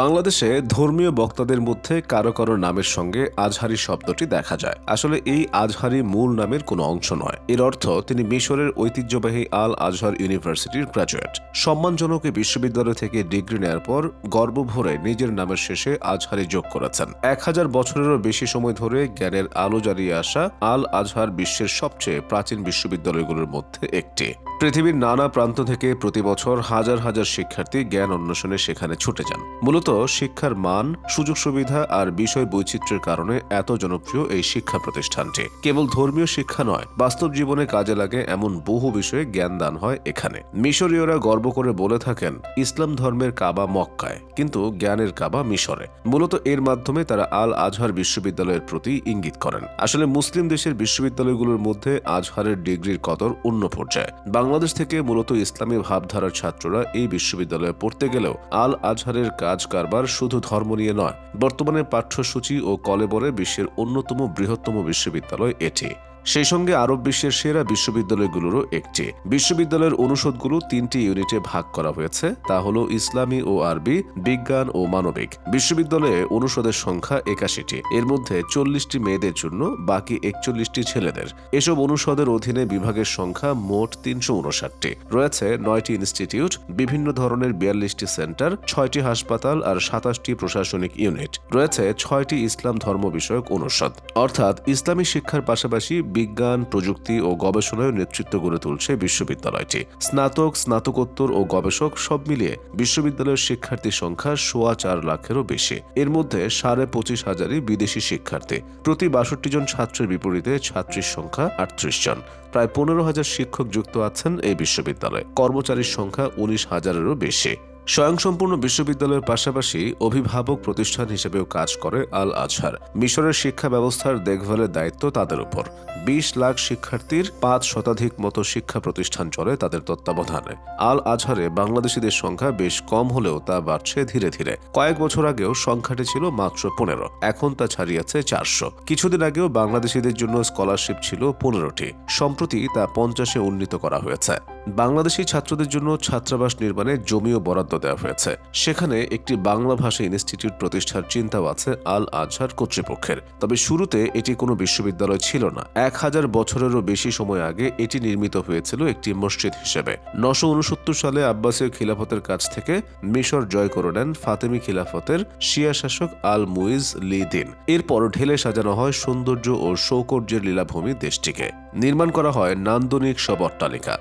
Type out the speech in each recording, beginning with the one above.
বাংলাদেশে ধর্মীয় বক্তাদের মধ্যে কারও কারও নামের সঙ্গে আজহারি শব্দটি দেখা যায়। আসলে এই আজহারি মূল নামের কোনো অংশ নয়। এর অর্থ তিনি মিশরের ঐতিহ্যবাহী আল আজহার ইউনিভার্সিটির গ্র্যাজুয়েট সম্মানজনক এই বিশ্ববিদ্যালয় থেকে ডিগ্রি নেওয়ার পর গর্ব ভরে নিজের নামের শেষে আজহারি যোগ করেছেন। এক হাজার বছরেরও বেশি সময় ধরে জ্ঞানের আলো জ্বালিয়ে আসা আল আজহার বিশ্বের সবচেয়ে প্রাচীন বিশ্ববিদ্যালয়গুলোর মধ্যে একটি। পৃথিবীর নানা প্রান্ত থেকে প্রতি বছর হাজার হাজার শিক্ষার্থী জ্ঞান অন্বেষণে সেখানে ছুটে যান। মূলত শিক্ষার মান, সুযোগ সুবিধা আর বিষয় বৈচিত্র্যের কারণে এত জনপ্রিয় এই শিক্ষা প্রতিষ্ঠানটি। কেবল ধর্মীয় শিক্ষা নয়, বাস্তব জীবনে কাজে লাগে এমন বহু বিষয়ে জ্ঞান দান হয় এখানে। মিশরীয়রা গর্ব করে বলে থাকেন, ইসলাম ধর্মের কাবা মক্কায়, কিন্তু জ্ঞানের কাবা মিশরে। মূলত এর মাধ্যমে তারা আল আজহার বিশ্ববিদ্যালয়ের প্রতি ইঙ্গিত করেন। আসলে মুসলিম দেশের বিশ্ববিদ্যালয়গুলোর মধ্যে আজহারের ডিগ্রির কদর অন্য পর্যায়ে। বাংলাদেশ থেকে মূলত ইসলামী ভাবধারার ছাত্ররা এই বিশ্ববিদ্যালয়ে পড়তে গেলেও আল আজহারের কাজ কারবার শুধু ধর্ম নিয়ে নয় বর্তমানে পাঠ্যসূচি ও কলেবরে বিশ্বের অন্যতম বৃহত্তম বিশ্ববিদ্যালয় এটি। সেই সঙ্গে আরব বিশ্বের সেরা বিশ্ববিদ্যালয়গুলোরও একটি। বিশ্ববিদ্যালয়ের অনুষদগুলো তিনটি ইউনিটে ভাগ করা হয়েছে। তা হল ইসলামী ও আরবি, বিজ্ঞান ও মানবিক। বিশ্ববিদ্যালয়ে অনুষদের সংখ্যা একাশিটি। এর মধ্যে চল্লিশটি মেয়েদের জন্য, বাকি একচল্লিশটি ছেলেদের। এসব অনুষদের অধীনে বিভাগের সংখ্যা মোট তিনশো উনষাটটি। রয়েছে নয়টি ইনস্টিটিউট, বিভিন্ন ধরনের বিয়াল্লিশটি সেন্টার, ছয়টি হাসপাতাল আর সাতাশটি প্রশাসনিক ইউনিট। রয়েছে ছয়টি ইসলাম ধর্ম বিষয়ক অনুষদ। অর্থাৎ ইসলামী শিক্ষার পাশাপাশি বিজ্ঞান, প্রযুক্তি ও গবেষণায় নেতৃত্ব গড়ে তুলছে বিশ্ববিদ্যালয়টি। স্নাতক, স্নাতকোত্তর ও গবেষক সব মিলিয়ে বিশ্ববিদ্যালয়ের শিক্ষার্থীর সংখ্যা সোয়া চার লাখেরও বেশি। এর মধ্যে সাড়ে পঁচিশ হাজারই বিদেশি শিক্ষার্থী। প্রতি বাষট্টি জন ছাত্রের বিপরীতে ছাত্রীর সংখ্যা আটত্রিশ জন। প্রায় পনেরো হাজার শিক্ষক যুক্ত আছেন এই বিশ্ববিদ্যালয়ে। কর্মচারীর সংখ্যা উনিশ হাজারেরও বেশি। স্বয়ংসম্পূর্ণ বিশ্ববিদ্যালয়ের পাশাপাশি অভিভাবক প্রতিষ্ঠান হিসেবেও কাজ করে আল আজহার মিশরের শিক্ষা ব্যবস্থার দেখভালের দায়িত্ব তাদের উপর। বিশ লাখ শিক্ষার্থীর পাঁচ শতাধিক মতো শিক্ষা প্রতিষ্ঠান চলে তাদের তত্ত্বাবধানে। আল আজহারে বাংলাদেশিদের সংখ্যা বেশ কম হলেও তা বাড়ছে ধীরে ধীরে। কয়েক বছর আগেও সংখ্যাটি ছিল মাত্র পনেরো, এখন তা ছাড়িয়েছে চারশো। কিছুদিন আগেও বাংলাদেশিদের জন্য স্কলারশিপ ছিল পনেরোটি। সম্প্রতি তা পঞ্চাশে উন্নীত করা হয়েছে। বাংলাদেশি ছাত্রদের জন্য ছাত্রাবাস নির্মাণে জমিও বরাদ্দ দেওয়া হয়েছে। সেখানে একটি বাংলা ভাষা ইনস্টিটিউট প্রতিষ্ঠার চিন্তাও আছে আল আজহার কর্তৃপক্ষের। তবে শুরুতে এটি কোনো বিশ্ববিদ্যালয় ছিল না। এক হাজার বছরেরও বেশি সময় আগে এটি নির্মিত হয়েছিল একটি মসজিদ হিসেবে। নশো উনসত্তর সালে আব্বাসীয় খিলাফতের কাছ থেকে মিশর জয় করে নেন ফাতেমি খিলাফতের শিয়া শাসক আল মুইজ লি দিন। এরপর ঢেলে সাজানো হয় সৌন্দর্য ও সৌকর্যের লীলাভূমি দেশটিকে। নির্মাণ করা হয় নান্দনিক সব অট্টালিকা।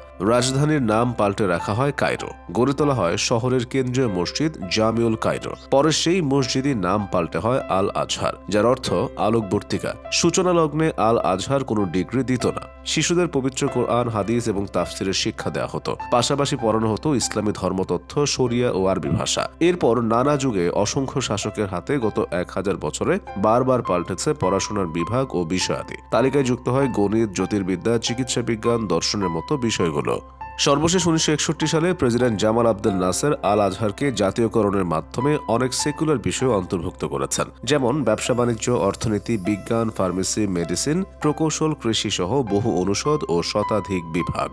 রাজধানীর নাম পাল্টে রাখা হয় কায়রো। গড়ে তোলা হয় শহরের কেন্দ্রীয় মসজিদ জামিউল কায়রো। পরে সেই মসজিদই নাম পাল্টে হয় আল আজহার, যার অর্থ আলোকবর্তিকা। সূচনা লগ্নে আল আজহার কোনো ডিগ্রি দিত না। শিশুদের পবিত্র কোরআন, হাদিস এবং তাফসিরের শিক্ষা দেওয়া হতো। পাশাপাশি পড়ানো হতো ইসলামী ধর্মতত্ত্ব, শরিয়া ও আরবি ভাষা। এরপর নানা যুগে অসংখ্য শাসকের হাতে গত এক হাজার বছরে বারবার পাল্টেছে পড়াশোনার বিভাগ ও বিষয়াদি। তালিকায় যুক্ত হয় গণিত, জ্যোতির্বিদ্যা চিকিৎসা বিজ্ঞান দর্শনের মতো বিষয়গুলো। সর্বশেষ উনিশশো একষট্টি সালে প্রেসিডেন্ট জামাল আব্দুল নাসের আল আজহারকে জাতীয়করণের মাধ্যমে অনেক সেকুলার বিষয় অন্তর্ভুক্ত করেছেন, যেমন ব্যবসা বাণিজ্য, অর্থনীতি, বিজ্ঞান, ফার্মেসি, মেডিসিন, প্রকৌশল কৃষি সহ বহু অনুষদ ও শতাধিক বিভাগ।